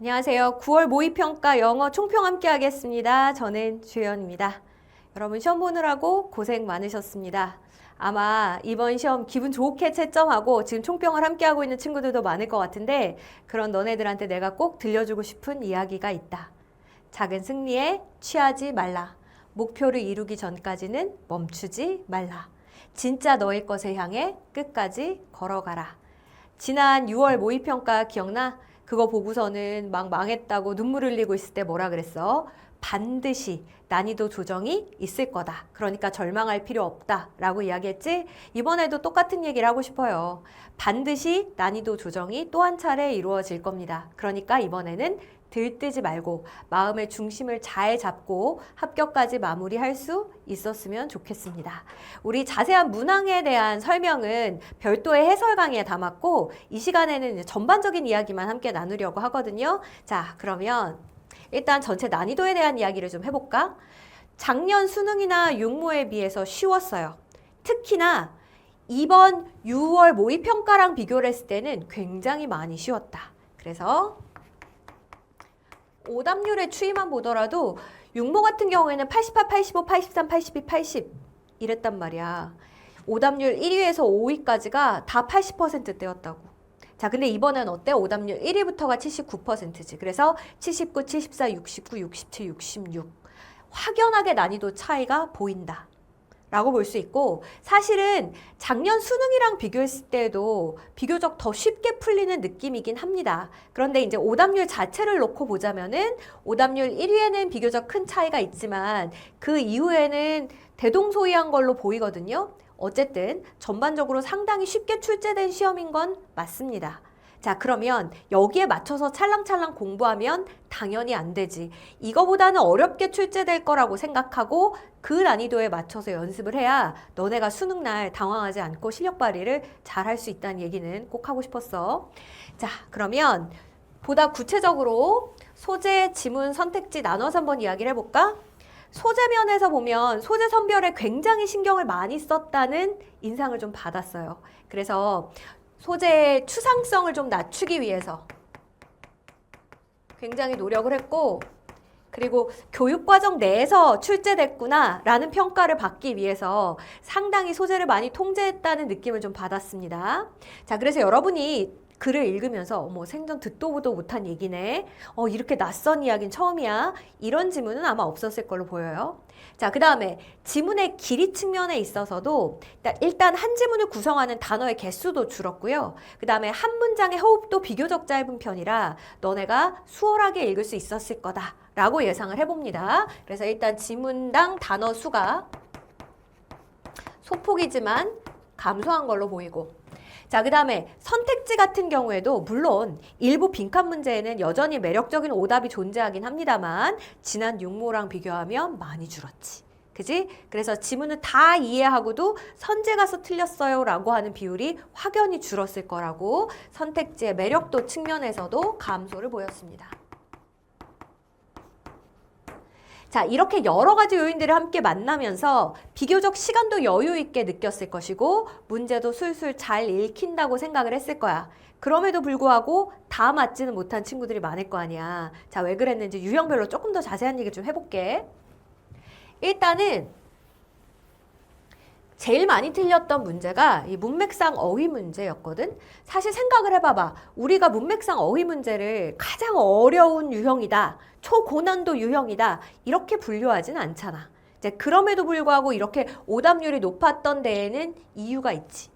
안녕하세요. 9월 모의평가 영어 총평 함께 하겠습니다. 저는 주연입니다. 여러분 시험 보느라고 고생 많으셨습니다. 아마 이번 시험 기분 좋게 채점하고 지금 총평을 함께 하고 있는 친구들도 많을 것 같은데 그런 너네들한테 내가 꼭 들려주고 싶은 이야기가 있다. 작은 승리에 취하지 말라. 목표를 이루기 전까지는 멈추지 말라. 진짜 너의 것을 향해 끝까지 걸어가라. 지난 6월 모의평가 기억나? 그거 보고서는 막 망했다고 눈물 흘리고 있을 때 뭐라 그랬어? 반드시 난이도 조정이 있을 거다. 그러니까 절망할 필요 없다. 라고 이야기했지? 이번에도 똑같은 얘기를 하고 싶어요. 반드시 난이도 조정이 또 한 차례 이루어질 겁니다. 그러니까 이번에는 들뜨지 말고 마음의 중심을 잘 잡고 합격까지 마무리할 수 있었으면 좋겠습니다. 우리 자세한 문항에 대한 설명은 별도의 해설 강의에 담았고 이 시간에는 전반적인 이야기만 함께 나누려고 하거든요. 자, 그러면 일단 전체 난이도에 대한 이야기를 좀 해볼까? 작년 수능이나 육모에 비해서 쉬웠어요. 특히나 이번 6월 모의평가랑 비교를 했을 때는 굉장히 많이 쉬웠다. 그래서 오답률의 추이만 보더라도 육모 같은 경우에는 88, 85, 83, 82, 80 이랬단 말이야. 오답률 1위에서 5위까지가 다 80%대였다고. 자, 근데 이번엔 어때? 오답률 1위부터가 79%지. 그래서 79, 74, 69, 67, 66. 확연하게 난이도 차이가 보인다. 라고 볼 수 있고 사실은 작년 수능이랑 비교했을 때도 비교적 더 쉽게 풀리는 느낌이긴 합니다. 그런데 이제 오답률 자체를 놓고 보자면은 오답률 1위에는 비교적 큰 차이가 있지만 그 이후에는 대동소이한 걸로 보이거든요. 어쨌든 전반적으로 상당히 쉽게 출제된 시험인 건 맞습니다. 자, 그러면 여기에 맞춰서 찰랑찰랑 공부하면 당연히 안 되지. 이거보다는 어렵게 출제될 거라고 생각하고 그 난이도에 맞춰서 연습을 해야 너네가 수능날 당황하지 않고 실력 발휘를 잘 할 수 있다는 얘기는 꼭 하고 싶었어. 자, 그러면 보다 구체적으로 소재, 지문, 선택지 나눠서 한번 이야기를 해볼까? 소재면에서 보면 소재 선별에 굉장히 신경을 많이 썼다는 인상을 좀 받았어요. 그래서 소재의 추상성을 좀 낮추기 위해서 굉장히 노력을 했고 그리고 교육과정 내에서 출제됐구나 라는 평가를 받기 위해서 상당히 소재를 많이 통제했다는 느낌을 좀 받았습니다. 자, 그래서 여러분이 글을 읽으면서 어머 생전 듣도 보도 못한 얘기네. 어 이렇게 낯선 이야기는 처음이야. 이런 지문은 아마 없었을 걸로 보여요. 자, 그 다음에 지문의 길이 측면에 있어서도 일단 한 지문을 구성하는 단어의 개수도 줄었고요. 그 다음에 한 문장의 호흡도 비교적 짧은 편이라 너네가 수월하게 읽을 수 있었을 거다 라고 예상을 해 봅니다. 그래서 일단 지문당 단어 수가 소폭이지만 감소한 걸로 보이고 자, 그 다음에 선택지 같은 경우에도 물론 일부 빈칸 문제에는 여전히 매력적인 오답이 존재하긴 합니다만 지난 육모랑 비교하면 많이 줄었지. 그지? 그래서 지문을 다 이해하고도 선제 가서 틀렸어요 라고 하는 비율이 확연히 줄었을 거라고 선택지의 매력도 측면에서도 감소를 보였습니다. 자, 이렇게 여러 가지 요인들이 함께 만나면서 비교적 시간도 여유 있게 느꼈을 것이고 문제도 술술 잘 읽힌다고 생각을 했을 거야. 그럼에도 불구하고 다 맞지는 못한 친구들이 많을 거 아니야. 자, 왜 그랬는지 유형별로 조금 더 자세한 얘기 좀 해볼게. 일단은 제일 많이 틀렸던 문제가 이 문맥상 어휘 문제였거든. 사실 생각을 해봐봐. 우리가 문맥상 어휘 문제를 가장 어려운 유형이다. 초고난도 유형이다. 이렇게 분류하진 않잖아. 이제 그럼에도 불구하고 이렇게 오답률이 높았던 데에는 이유가 있지.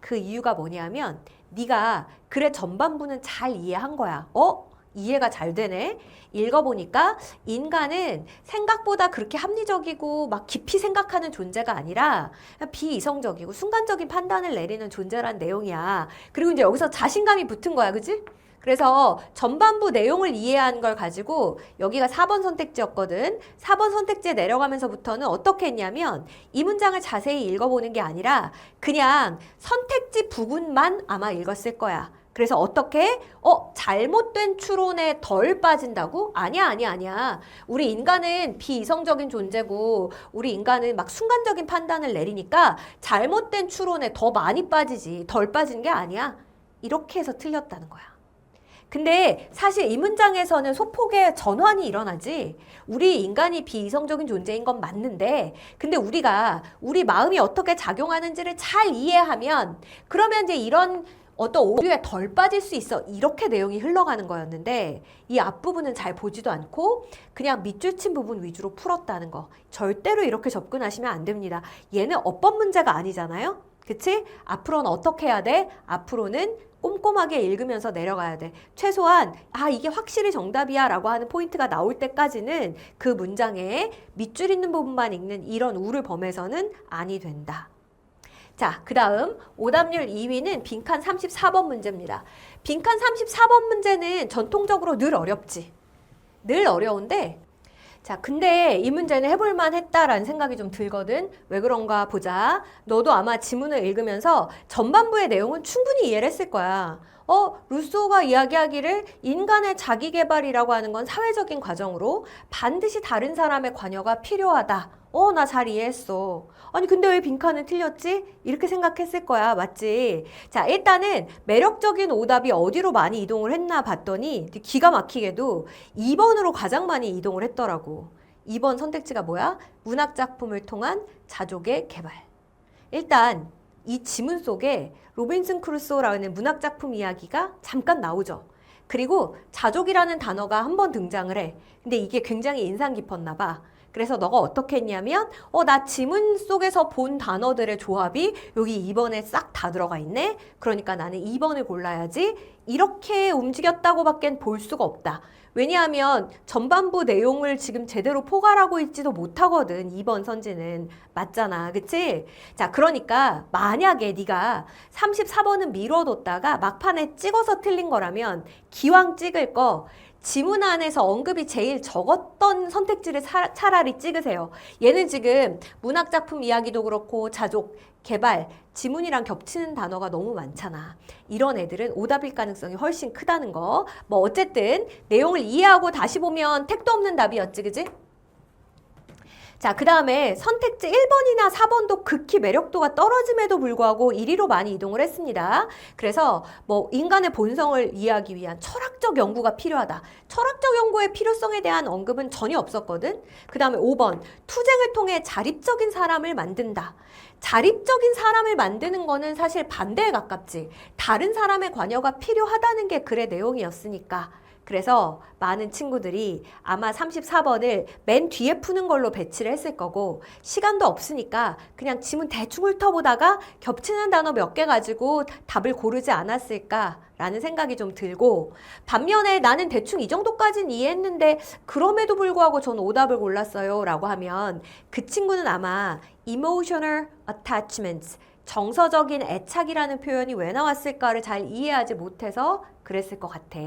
그 이유가 뭐냐면 네가 글의 전반부는 잘 이해한 거야. 어? 이해가 잘 되네. 읽어보니까 인간은 생각보다 그렇게 합리적이고 막 깊이 생각하는 존재가 아니라 비이성적이고 순간적인 판단을 내리는 존재란 내용이야. 그리고 이제 여기서 자신감이 붙은 거야. 그지? 그래서 전반부 내용을 이해한 걸 가지고 여기가 4번 선택지였거든. 4번 선택지에 내려가면서부터는 어떻게 했냐면 이 문장을 자세히 읽어보는 게 아니라 그냥 선택지 부분만 아마 읽었을 거야. 그래서 어떻게? 어, 잘못된 추론에 덜 빠진다고? 아니야, 아니야, 아니야. 우리 인간은 비이성적인 존재고, 우리 인간은 막 순간적인 판단을 내리니까 잘못된 추론에 더 많이 빠지지, 덜 빠진 게 아니야. 이렇게 해서 틀렸다는 거야. 근데 사실 이 문장에서는 소폭의 전환이 일어나지 우리 인간이 비이성적인 존재인 건 맞는데 근데 우리가 우리 마음이 어떻게 작용하는지를 잘 이해하면 그러면 이제 이런 어떤 오류에 덜 빠질 수 있어 이렇게 내용이 흘러가는 거였는데 이 앞부분은 잘 보지도 않고 그냥 밑줄 친 부분 위주로 풀었다는 거 절대로 이렇게 접근하시면 안 됩니다 얘는 어법 문제가 아니잖아요 그치? 앞으로는 어떻게 해야 돼? 앞으로는 꼼꼼하게 읽으면서 내려가야 돼. 최소한 아 이게 확실히 정답이야 라고 하는 포인트가 나올 때까지는 그 문장에 밑줄 있는 부분만 읽는 이런 우를 범해서는 아니 된다. 자, 그 다음 오답률 2위는 빈칸 34번 문제입니다. 빈칸 34번 문제는 전통적으로 늘 어렵지. 늘 어려운데 자, 근데 이 문제는 해볼만 했다라는 생각이 좀 들거든. 왜 그런가 보자. 너도 아마 지문을 읽으면서 전반부의 내용은 충분히 이해를 했을 거야. 어, 루소가 이야기하기를 인간의 자기 개발이라고 하는 건 사회적인 과정으로 반드시 다른 사람의 관여가 필요하다. 어, 나 잘 이해했어. 아니, 근데 왜 빈칸은 틀렸지? 이렇게 생각했을 거야. 맞지? 자, 일단은 매력적인 오답이 어디로 많이 이동을 했나 봤더니 기가 막히게도 2번으로 가장 많이 이동을 했더라고. 2번 선택지가 뭐야? 문학작품을 통한 자족의 개발. 일단 이 지문 속에 로빈슨 크루소라는 문학 작품 이야기가 잠깐 나오죠. 그리고 자족이라는 단어가 한 번 등장을 해. 근데 이게 굉장히 인상 깊었나 봐. 그래서 너가 어떻게 했냐면 어 나 지문 속에서 본 단어들의 조합이 여기 2번에 싹 다 들어가 있네. 그러니까 나는 2번을 골라야지. 이렇게 움직였다고 밖엔 볼 수가 없다. 왜냐하면 전반부 내용을 지금 제대로 포괄하고 있지도 못하거든. 2번 선지는. 맞잖아. 그치? 자, 그러니까 만약에 네가 34번은 미뤄뒀다가 막판에 찍어서 틀린 거라면 기왕 찍을 거 지문 안에서 언급이 제일 적었던 선택지를 차, 차라리 찍으세요. 얘는 지금 문학작품 이야기도 그렇고 자족, 개발, 지문이랑 겹치는 단어가 너무 많잖아. 이런 애들은 오답일 가능성이 훨씬 크다는 거. 뭐 어쨌든 내용을 이해하고 다시 보면 택도 없는 답이었지, 그지? 자, 그 다음에 선택지 1번이나 4번도 극히 매력도가 떨어짐에도 불구하고 1위로 많이 이동을 했습니다. 그래서 뭐 인간의 본성을 이해하기 위한 철학적 연구가 필요하다. 철학적 연구의 필요성에 대한 언급은 전혀 없었거든. 그 다음에 5번 투쟁을 통해 자립적인 사람을 만든다. 자립적인 사람을 만드는 거는 사실 반대에 가깝지. 다른 사람의 관여가 필요하다는 게 글의 내용이었으니까. 그래서 많은 친구들이 아마 34번을 맨 뒤에 푸는 걸로 배치를 했을 거고 시간도 없으니까 그냥 지문 대충 훑어보다가 겹치는 단어 몇 개 가지고 답을 고르지 않았을까 라는 생각이 좀 들고 반면에 나는 대충 이 정도까지는 이해했는데 그럼에도 불구하고 저는 오답을 골랐어요 라고 하면 그 친구는 아마 emotional attachments 정서적인 애착이라는 표현이 왜 나왔을까를 잘 이해하지 못해서 그랬을 것 같아.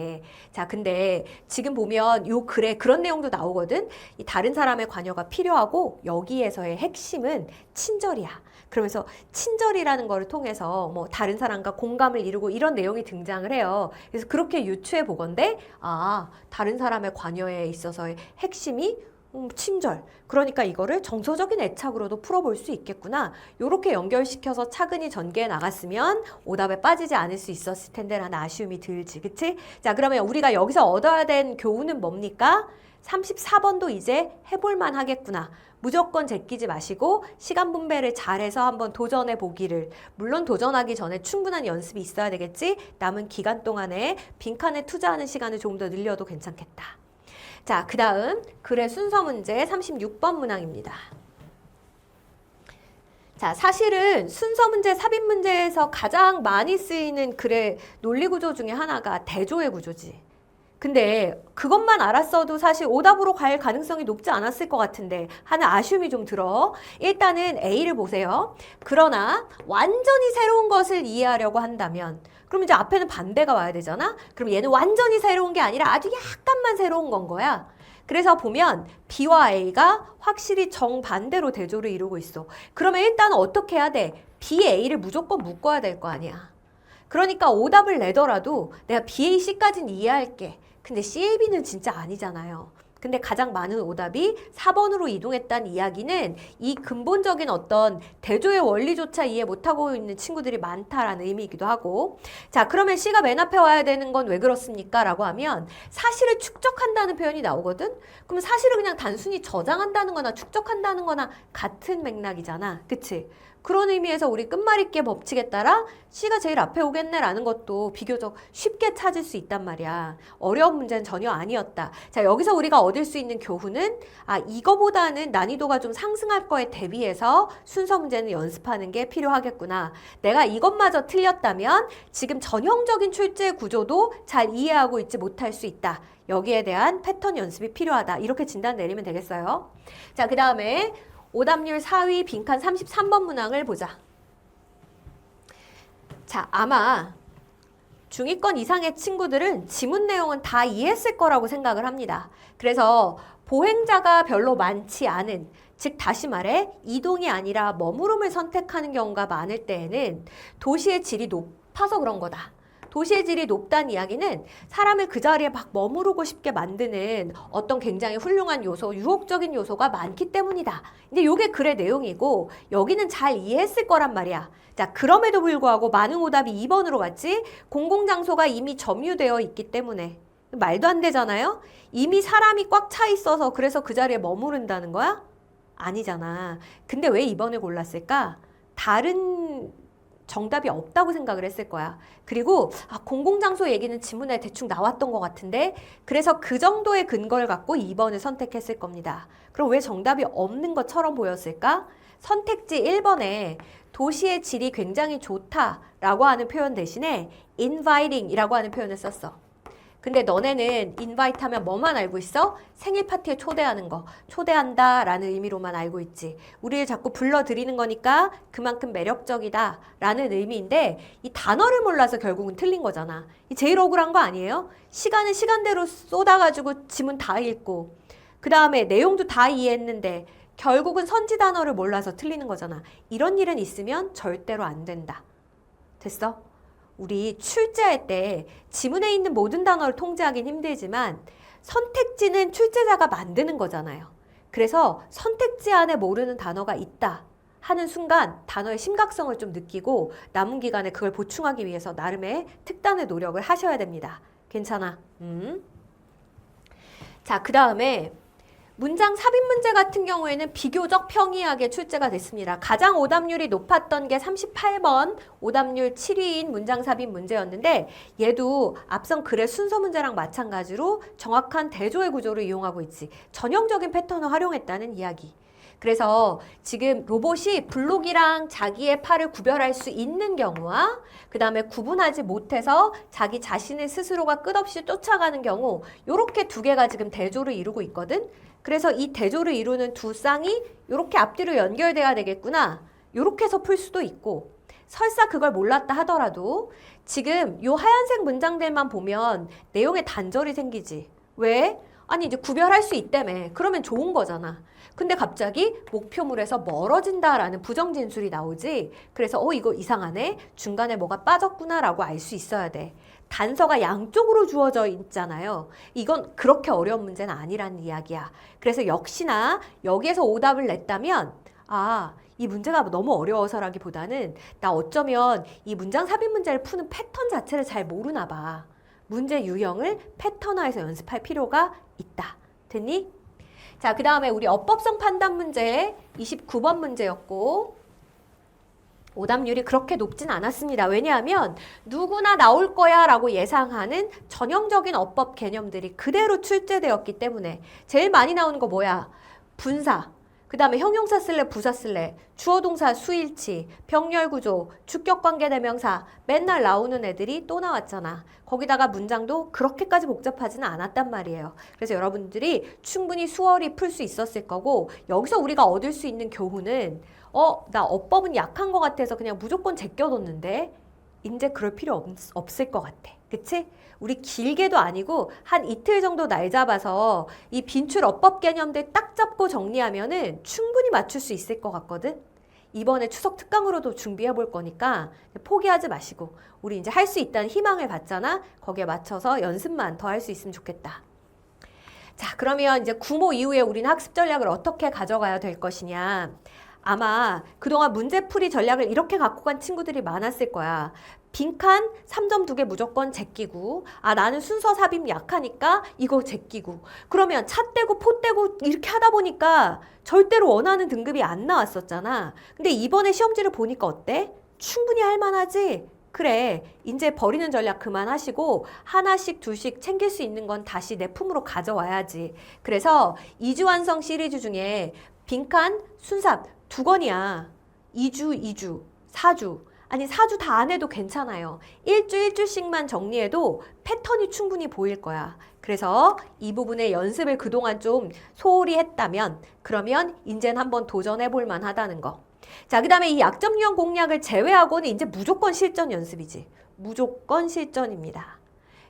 자, 근데 지금 보면 요 글에 그런 내용도 나오거든. 이 다른 사람의 관여가 필요하고 여기에서의 핵심은 친절이야. 그러면서 친절이라는 거를 통해서 뭐 다른 사람과 공감을 이루고 이런 내용이 등장을 해요. 그래서 그렇게 유추해 보건데 아, 다른 사람의 관여에 있어서의 핵심이 음, 친절. 그러니까 이거를 정서적인 애착으로도 풀어볼 수 있겠구나. 요렇게 연결시켜서 차근히 전개해 나갔으면 오답에 빠지지 않을 수 있었을 텐데 라는 아쉬움이 들지. 그치? 자, 그러면 우리가 여기서 얻어야 된 교훈은 뭡니까? 34번도 이제 해볼만 하겠구나. 무조건 제끼지 마시고 시간 분배를 잘해서 한번 도전해 보기를. 물론 도전하기 전에 충분한 연습이 있어야 되겠지? 남은 기간 동안에 빈칸에 투자하는 시간을 조금 더 늘려도 괜찮겠다. 자, 그 다음 글의 순서 문제 36번 문항입니다. 자, 사실은 순서 문제, 삽입 문제에서 가장 많이 쓰이는 글의 논리 구조 중에 하나가 대조의 구조지. 근데 그것만 알았어도 사실 오답으로 갈 가능성이 높지 않았을 것 같은데 하는 아쉬움이 좀 들어. 일단은 A를 보세요. 그러나 완전히 새로운 것을 이해하려고 한다면 그럼 이제 앞에는 반대가 와야 되잖아? 그럼 얘는 완전히 새로운 게 아니라 아주 약간만 새로운 건 거야. 그래서 보면 B와 A가 확실히 정반대로 대조를 이루고 있어. 그러면 일단 어떻게 해야 돼? B, A를 무조건 묶어야 될 거 아니야. 그러니까 오답을 내더라도 내가 B, A, C까지는 이해할게. 근데 CAB는 진짜 아니잖아요. 근데 가장 많은 오답이 4번으로 이동했다는 이야기는 이 근본적인 어떤 대조의 원리조차 이해 못하고 있는 친구들이 많다라는 의미이기도 하고 자 그러면 C가 맨 앞에 와야 되는 건 왜 그렇습니까? 라고 하면 사실을 축적한다는 표현이 나오거든? 그럼 사실을 그냥 단순히 저장한다는 거나 축적한다는 거나 같은 맥락이잖아. 그치? 그런 의미에서 우리 끝말잇기 법칙에 따라 C가 제일 앞에 오겠네라는 것도 비교적 쉽게 찾을 수 있단 말이야. 어려운 문제는 전혀 아니었다. 자, 여기서 우리가 얻을 수 있는 교훈은 아, 이거보다는 난이도가 좀 상승할 거에 대비해서 순서 문제는 연습하는 게 필요하겠구나. 내가 이것마저 틀렸다면 지금 전형적인 출제 구조도 잘 이해하고 있지 못할 수 있다. 여기에 대한 패턴 연습이 필요하다. 이렇게 진단 내리면 되겠어요. 자, 그 다음에 오답률 4위 빈칸 33번 문항을 보자. 자, 아마 중위권 이상의 친구들은 지문 내용은 다 이해했을 거라고 생각을 합니다. 그래서 보행자가 별로 많지 않은, 즉 다시 말해 이동이 아니라 머무름을 선택하는 경우가 많을 때에는 도시의 질이 높아서 그런 거다. 도시의 질이 높다는 이야기는 사람을 그 자리에 막 머무르고 싶게 만드는 어떤 굉장히 훌륭한 요소, 유혹적인 요소가 많기 때문이다. 이제 요게 글의 내용이고 여기는 잘 이해했을 거란 말이야. 자, 그럼에도 불구하고 많은 오답이 2번으로 왔지? 공공장소가 이미 점유되어 있기 때문에. 말도 안 되잖아요? 이미 사람이 꽉 차 있어서 그래서 그 자리에 머무른다는 거야? 아니잖아. 근데 왜 2번을 골랐을까? 다른 정답이 없다고 생각을 했을 거야. 그리고 아, 공공장소 얘기는 지문에 대충 나왔던 것 같은데 그래서 그 정도의 근거를 갖고 2번을 선택했을 겁니다. 그럼 왜 정답이 없는 것처럼 보였을까? 선택지 1번에 도시의 질이 굉장히 좋다라고 하는 표현 대신에 inviting이라고 하는 표현을 썼어. 근데 너네는 invite 하면 뭐만 알고 있어? 생일 파티에 초대하는 거. 초대한다 라는 의미로만 알고 있지. 우리를 자꾸 불러들이는 거니까 그만큼 매력적이다 라는 의미인데 이 단어를 몰라서 결국은 틀린 거잖아. 이 제일 억울한 거 아니에요? 시간은 시간대로 쏟아가지고 지문 다 읽고 그 다음에 내용도 다 이해했는데 결국은 선지 단어를 몰라서 틀리는 거잖아. 이런 일은 있으면 절대로 안 된다. 됐어? 우리 출제할 때 지문에 있는 모든 단어를 통제하긴 힘들지만 선택지는 출제자가 만드는 거잖아요. 그래서 선택지 안에 모르는 단어가 있다 하는 순간 단어의 심각성을 좀 느끼고 남은 기간에 그걸 보충하기 위해서 나름의 특단의 노력을 하셔야 됩니다. 괜찮아. 음. 자, 그 다음에 문장 삽입 문제 같은 경우에는 비교적 평이하게 출제가 됐습니다. 가장 오답률이 높았던 게 38번 오답률 7위인 문장 삽입 문제였는데 얘도 앞선 글의 순서 문제랑 마찬가지로 정확한 대조의 구조를 이용하고 있지. 전형적인 패턴을 활용했다는 이야기. 그래서 지금 로봇이 블록이랑 자기의 팔을 구별할 수 있는 경우와 그 다음에 구분하지 못해서 자기 자신의 스스로가 끝없이 쫓아가는 경우 요렇게 두 개가 지금 대조를 이루고 있거든. 그래서 이 대조를 이루는 두 쌍이 이렇게 앞뒤로 연결돼야 되겠구나. 이렇게 해서 풀 수도 있고 설사 그걸 몰랐다 하더라도 지금 요 하얀색 문장들만 보면 내용에 단절이 생기지. 왜? 아니 이제 구별할 수 있다며. 그러면 좋은 거잖아. 근데 갑자기 목표물에서 멀어진다라는 부정 진술이 나오지. 그래서 어 이거 이상하네. 중간에 뭐가 빠졌구나라고 알 수 있어야 돼. 단서가 양쪽으로 주어져 있잖아요. 이건 그렇게 어려운 문제는 아니라는 이야기야. 그래서 역시나 여기에서 오답을 냈다면 아, 이 문제가 너무 어려워서라기보다는 나 어쩌면 이 문장 삽입 문제를 푸는 패턴 자체를 잘 모르나 봐. 문제 유형을 패턴화해서 연습할 필요가 있다. 됐니? 자, 그 다음에 우리 어법성 판단 문제 29번 문제였고 오답률이 그렇게 높진 않았습니다. 왜냐하면 누구나 나올 거야 라고 예상하는 전형적인 어법 개념들이 그대로 출제되었기 때문에 제일 많이 나오는 거 뭐야? 분사, 그 다음에 형용사 쓸래, 부사 쓸래, 주어 동사 수일치, 병렬 구조, 주격 관계 대명사 맨날 나오는 애들이 또 나왔잖아. 거기다가 문장도 그렇게까지 복잡하지는 않았단 말이에요. 그래서 여러분들이 충분히 수월히 풀 수 있었을 거고 여기서 우리가 얻을 수 있는 교훈은 어, 나 어법은 약한 것 같아서 그냥 무조건 제껴뒀는데 이제 그럴 필요 없, 없을 것 같아. 그치? 우리 길게도 아니고 한 이틀 정도 날 잡아서 이 빈출 어법 개념들 딱 잡고 정리하면은 충분히 맞출 수 있을 것 같거든? 이번에 추석 특강으로도 준비해 볼 거니까 포기하지 마시고 우리 이제 할 수 있다는 희망을 받잖아? 거기에 맞춰서 연습만 더 할 수 있으면 좋겠다. 자, 그러면 이제 구모 이후에 우리는 학습 전략을 어떻게 가져가야 될 것이냐. 아마 그동안 문제풀이 전략을 이렇게 갖고 간 친구들이 많았을 거야. 빈칸 3점 두 개 무조건 제끼고, 아, 나는 순서 삽입 약하니까 이거 제끼고. 그러면 차 떼고 포 떼고 이렇게 하다 보니까 절대로 원하는 등급이 안 나왔었잖아. 근데 이번에 시험지를 보니까 어때? 충분히 할 만하지? 그래, 이제 버리는 전략 그만하시고 하나씩 둘씩 챙길 수 있는 건 다시 내 품으로 가져와야지. 그래서 이주 완성 시리즈 중에 빈칸, 순삽 두 권이야. 2주, 2주, 4주. 아니, 4주 다 안 해도 괜찮아요. 1주, 1주씩만 정리해도 패턴이 충분히 보일 거야. 그래서 이 부분의 연습을 그동안 좀 소홀히 했다면, 그러면 이제는 한번 도전해 볼 만하다는 거. 자, 그 다음에 이 약점 유형 공략을 제외하고는 이제 무조건 실전 연습이지. 무조건 실전입니다.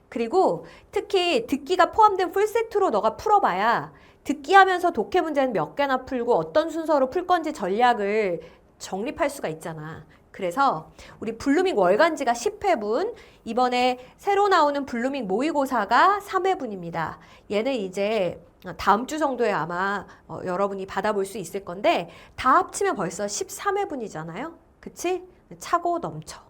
그리고 특히 듣기가 포함된 풀세트로 너가 풀어봐야 듣기 하면서 독해 문제는 몇 개나 풀고 어떤 순서로 풀 건지 전략을 정립할 수가 있잖아. 그래서 우리 블루밍 월간지가 10회분, 이번에 새로 나오는 블루밍 모의고사가 3회분입니다. 얘는 이제 다음 주 정도에 아마 어, 여러분이 받아볼 수 있을 건데 다 합치면 벌써 13회분이잖아요. 그치? 차고 넘쳐.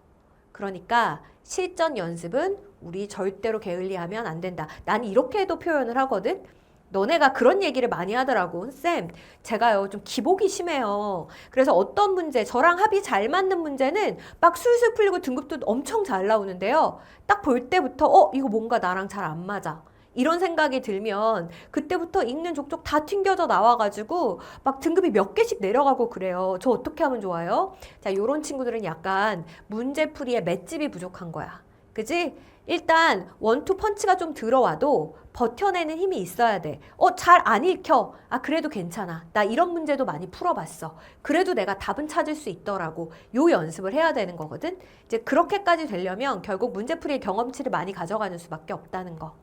그러니까 실전 연습은 우리 절대로 게을리하면 안 된다. 난 이렇게도 표현을 하거든. 너네가 그런 얘기를 많이 하더라고. 쌤, 제가요, 좀 기복이 심해요. 그래서 어떤 문제, 저랑 합이 잘 맞는 문제는 막 술술 풀리고 등급도 엄청 잘 나오는데요. 딱 볼 때부터, 어, 이거 뭔가 나랑 잘 안 맞아. 이런 생각이 들면 그때부터 읽는 족족 다 튕겨져 나와가지고 막 등급이 몇 개씩 내려가고 그래요. 저 어떻게 하면 좋아요? 자, 요런 친구들은 약간 문제풀이에 맷집이 부족한 거야. 그지? 일단 원투 펀치가 좀 들어와도 버텨내는 힘이 있어야 돼. 어, 잘 안 읽혀. 아, 그래도 괜찮아. 나 이런 문제도 많이 풀어봤어. 그래도 내가 답은 찾을 수 있더라고. 요 연습을 해야 되는 거거든. 이제 그렇게까지 되려면 결국 문제풀이의 경험치를 많이 가져가는 수밖에 없다는 거.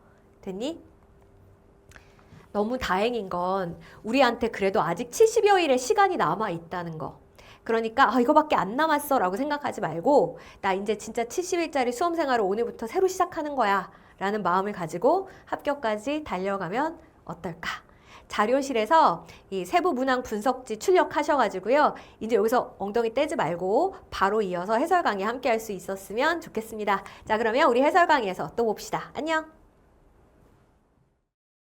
됐니? 너무 다행인 건 우리한테 그래도 아직 70여일의 시간이 남아 있다는 거. 그러니까 아, 이거밖에 안 남았어 라고 생각하지 말고 나 이제 진짜 70일짜리 수험 생활을 오늘부터 새로 시작하는 거야 라는 마음을 가지고 합격까지 달려가면 어떨까? 자료실에서 이 세부 문항 분석지 출력하셔가지고요. 이제 여기서 엉덩이 떼지 말고 바로 이어서 해설 강의 함께 할 수 있었으면 좋겠습니다. 자, 그러면 우리 해설 강의에서 또 봅시다. 안녕!